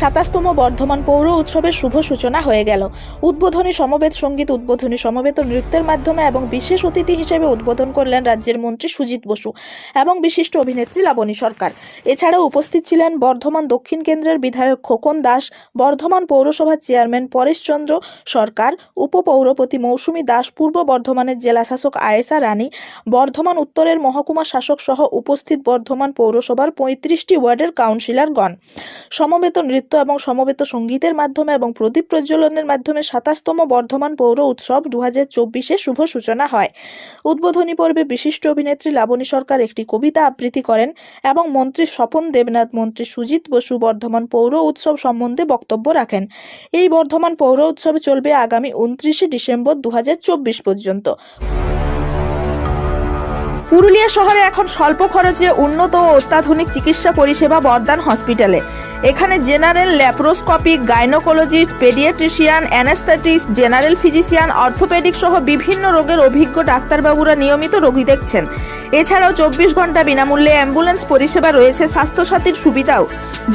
সাতাশতম বর্ধমান পৌর উৎসবের শুভ সূচনা হয়ে গেল। উদ্বোধনী সমবেত সংগীত, উদ্বোধনী সমবেত নৃত্যের মাধ্যমে এবং বিশেষ অতিথি হিসেবে উদ্বোধন করলেন রাজ্যের মন্ত্রী সুজিত বসু এবং বিশিষ্ট অভিনেত্রী লাবণী সরকার। এছাড়াও উপস্থিত ছিলেন বর্ধমান দক্ষিণ কেন্দ্রের বিধায়ক খোকন দাস, বর্ধমান পৌরসভার চেয়ারম্যান পরেশচন্দ্র সরকার, উপপৌরপতি মৌসুমী দাস, পূর্ব বর্ধমানের জেলা শাসক আয়েশা রানী, বর্ধমান উত্তরের মহকুমা শাসক সহ উপস্থিত বর্ধমান পৌরসভার পঁয়ত্রিশটি ওয়ার্ডের কাউন্সিলরগণ। সমবেত নৃত্য এবং সমবেত সঙ্গীতের মাধ্যমে এবং প্রদীপ প্রজ্বলনের মাধ্যমে সাতাশতম বর্ধমান পৌর উৎসব দু হাজার চব্বিশে শুভ সূচনা হয়। উদ্বোধনী পর্বে বিশিষ্ট অভিনেত্রী লাবণী সরকার একটি কবিতা আবৃত্তি করেন এবং মন্ত্রী স্বপন দেবনাথ, মন্ত্রী সুজিত বসু বর্ধমান পৌর উৎসব সম্বন্ধে বক্তব্য রাখেন। এই বর্ধমান পৌর উৎসব চলবে আগামী উনত্রিশে ডিসেম্বর দু হাজার চব্বিশ পর্যন্ত। পুরুলিয়া শহরে এখন স্বল্প খরচে উন্নত ও অত্যাধুনিক চিকিৎসা পরিষেবা বর্দান হসপিটালে। এখানে general laparoscopic gynaecologist paediatrician anaesthetist general physician, orthopaedic সহ বিভিন্ন রোগের অভিজ্ঞ ডাক্তারবাবুরা নিয়মিত রোগী দেখছেন। এছাড়াও চব্বিশ ঘণ্টা বিনামূল্যে অ্যাম্বুলেন্স পরিষেবা রয়েছে, স্বাস্থ্যসাথীর সুবিধাও।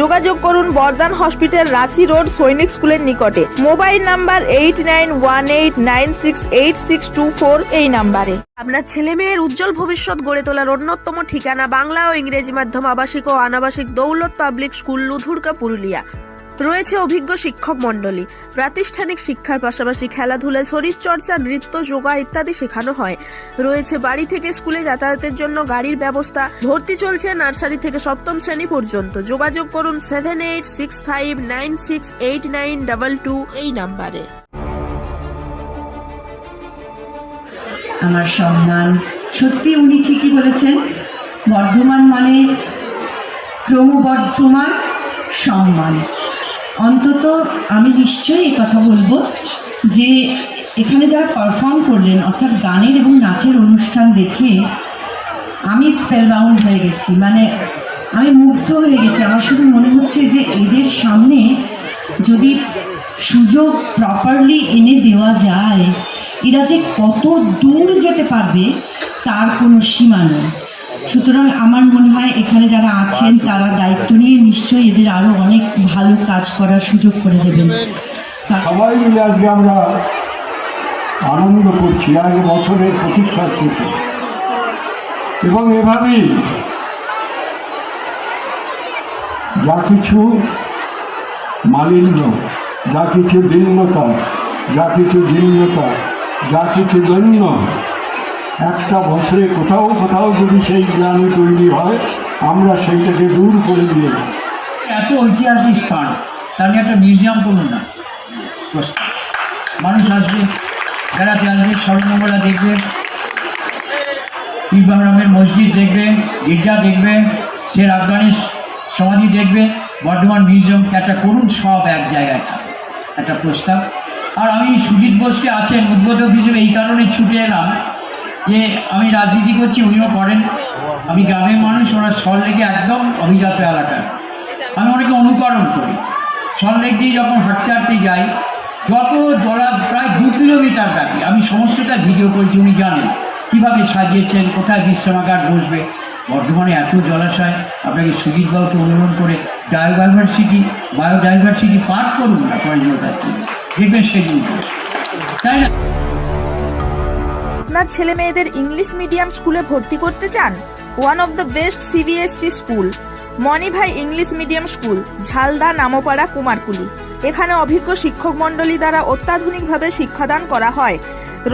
যোগাযোগ করুন বর্দান হসপিটাল, রাঁচি রোড, সৈনিক স্কুলের নিকটে। Mobile number eight nine one eight nine six eight six two four এই নাম্বারে। আপনার ছেলে মেয়ের উজ্জ্বল ভবিষ্যৎ গড়ে তোলার অন্যতম ঠিকানা বাংলা ও ইংরেজি মাধ্যম আবাসিক ও অনাবাসিক দৌলত পাবলিক স্কুল, লুধুরকা, পুরুলিয়া। রয়েছে অভিজ্ঞ শিক্ষক মণ্ডলী। প্রাতিষ্ঠানিক শিক্ষার পাশাপাশি খেলাধুলা, শরীরচর্চা, নৃত্য, যোগা ইত্যাদি শেখানো হয়। রয়েছে বাড়ি থেকে স্কুলে যাতায়াতের জন্য গাড়ির ব্যবস্থা। ভর্তি চলছে নার্সারি থেকে সপ্তম শ্রেণি পর্যন্ত। যোগাযোগ করুন seven eight six five nine six eight nine double two এই নাম্বারে। আমার সম্মান সত্যি উনি ঠিকই বলেছেন, বর্ধমান মানে ক্রমবর্ধমান সম্মান। অন্তত আমি নিশ্চয়ই এই কথা বলব যে এখানে যারা পারফর্ম করলেন, অর্থাৎ গানের এবং নাচের অনুষ্ঠান দেখে আমি স্পেলবাউন্ড হয়ে গেছি। মানে আমি মুগ্ধ হয়ে গেছি। আমার শুধু মনে হচ্ছে যে এদের সামনে যদি সুযোগ প্রপারলি এনে দেওয়া যায়, এরা যে কত দূর যেতে পারবে, তার কোনো সীমা নেই। সুতরাং আমার মনে হয় এখানে যারা আছেন, তারা দায়িত্ব নিয়ে নিশ্চয়ই এদের আরও অনেক ভালো কাজ করার সুযোগ করে দেবেন। সবাই মিলে আজকে আমরা আনন্দ করছি। আগে বছরের প্রতীক্ষার শেষে। এবং এভাবেই যা কিছু মালিন্য, যা কিছু ভিন্নতা, যা কিছু ভিন্নতা, যা কিছু দৈন্য একটা বছরে কোথাও কোথাও যদি সেই গ্লানি তৈরি হয়, আমরা সেইটাকে দূর করে দিয়ে এত ঐতিহাসিক স্থান, তার নিয়ে একটা মিউজিয়াম করুন না। মানুষ আসবে, বেড়াতে আসবে স্বর্ণমঙ্গলা দেখবে ইব্রাহিমের মসজিদ দেখবে, গির্জা দেখবে, শের আফগানিস সমাধি দেখবে, বর্ধমান মিউজিয়াম একটা করুন সব এক জায়গায়। একটা প্রস্তাব। আর আমি সুজিত বোসকে আছেন, উদ্বোধক হিসেবে এই কারণে ছুটে এলাম। যে আমি রাজনীতি করছি, উনিও করেন। আমি গ্রামের মানুষ, ওরা সল্লেকে একদম অভিজাত এলাকায় আমি অনেকে অনুকরণ করি। সল্লেক দিয়ে যখন হাঁটতে হাঁটতে যাই, যত জলা প্রায় দু কিলোমিটার ব্যাপী, আমি সমস্তটা ভিডিও করেছি, উনি জানেন। কীভাবে সাজিয়েছেন, কোথায় বিশ্রামাগার বসবে? বর্ধমানে এত জলাশয়, আপনাকে সুজিত বাবুকে অনুরোধ করে বায়োডাইভার্সিটি বায়োডাইভার্সিটি পাঠ করুন না কলেজটার দেখবেন সেগুলো তাই না? আপনার ছেলে মেয়েদের ইংলিশ মিডিয়াম স্কুলে ভর্তি করতে চান? One of the best CBSE school Manibhai English medium school, Jhalda Nampara Kumarkuli. এখানে অভিজ্ঞ শিক্ষক মণ্ডলী দ্বারা অত্যাধুনিকভাবে শিক্ষাদান করা হয়।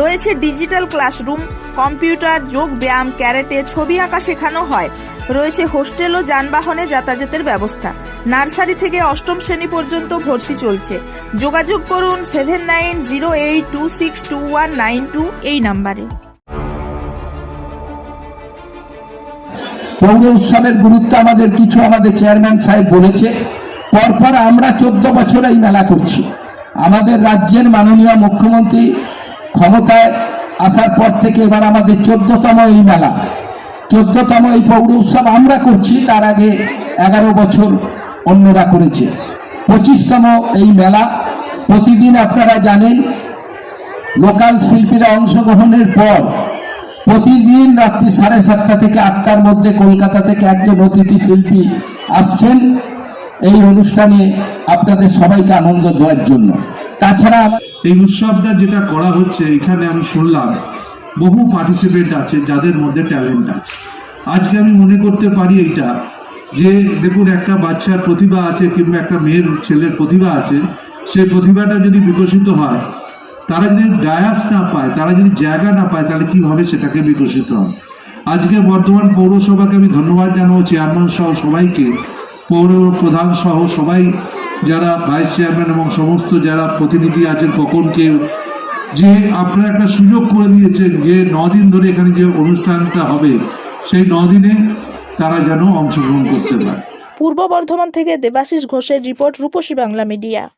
রয়েছে ডিজিটাল ক্লাসরুম কম্পিউটার, যোগ ব্যায়াম, ক্যারেটে ছবি আঁকা শেখানো হয়। রয়েছে হোস্টেল ও যানবাহনে যাতায়াতের ব্যবস্থা। নার্সারি থেকে অষ্টম শ্রেণি পর্যন্ত ভর্তি চলছে। যোগাযোগ করুন seven nine zero eight two six two one nine two এই নাম্বারে। পৌর উৎসবের গুরুত্ব আমাদের কিছু আমাদের চেয়ারম্যান সাহেব বলেছে, পরপর আমরা চোদ্দ বছর এই মেলা করছি। আমাদের রাজ্যের মাননীয় মুখ্যমন্ত্রী ক্ষমতায় আসার পর থেকে এবার আমাদের চোদ্দতম এই মেলা। চোদ্দতম এই পৌর উৎসব আমরা করছি, তার আগে এগারো বছর অন্যরা করেছে। পঁচিশতম এই মেলা, প্রতিদিন আপনারা জানেন, লোকাল শিল্পীরা অংশগ্রহণের পর প্রতিদিন রাত্রি সাড়ে সাতটা থেকে আটটার মধ্যে কলকাতা থেকে একজন অতিথি শিল্পী আসছেন। এই অনুষ্ঠানে আপনাদের সবাইকে আনন্দ দেওয়ার জন্য। তাছাড়া এই উৎসবটা যেটা করা হচ্ছে, এখানে আমি শুনলাম বহু পার্টিসিপেন্ট আছে যাদের মধ্যে ট্যালেন্ট আছে। আজকে আমি মনে করতে পারি এইটা যে, দেখুন, একটা বাচ্চার প্রতিভা আছে কিংবা একটা মেয়ের ছেলের প্রতিভা আছে, সেই প্রতিভাটা যদি বিকশিত হয়, তারা যদি ডায়াস না পায়, তারা যদি জায়গা না পায়, তাহলে কীভাবে সেটাকে বিকশিত হয় আজকে বর্ধমান পৌরসভাকে আমি ধন্যবাদ জানাব, চেয়ারম্যান সহ সবাইকে, পৌর প্রধান সহ সবাই যারা ভাইস চেয়ারম্যান এবং সমস্ত যারা প্রতিনিধি আছেন কখনকে যে আপনারা একটা সুযোগ করে দিয়েছেন যে দিন ধরে এখানে যে অনুষ্ঠানটা হবে, সেই দিনে তারা যেন অংশগ্রহণ করতে পারে। পূর্ব বর্ধমান থেকে দেবাশিস ঘোষের রিপোর্ট রূপসী বাংলা মিডিয়া।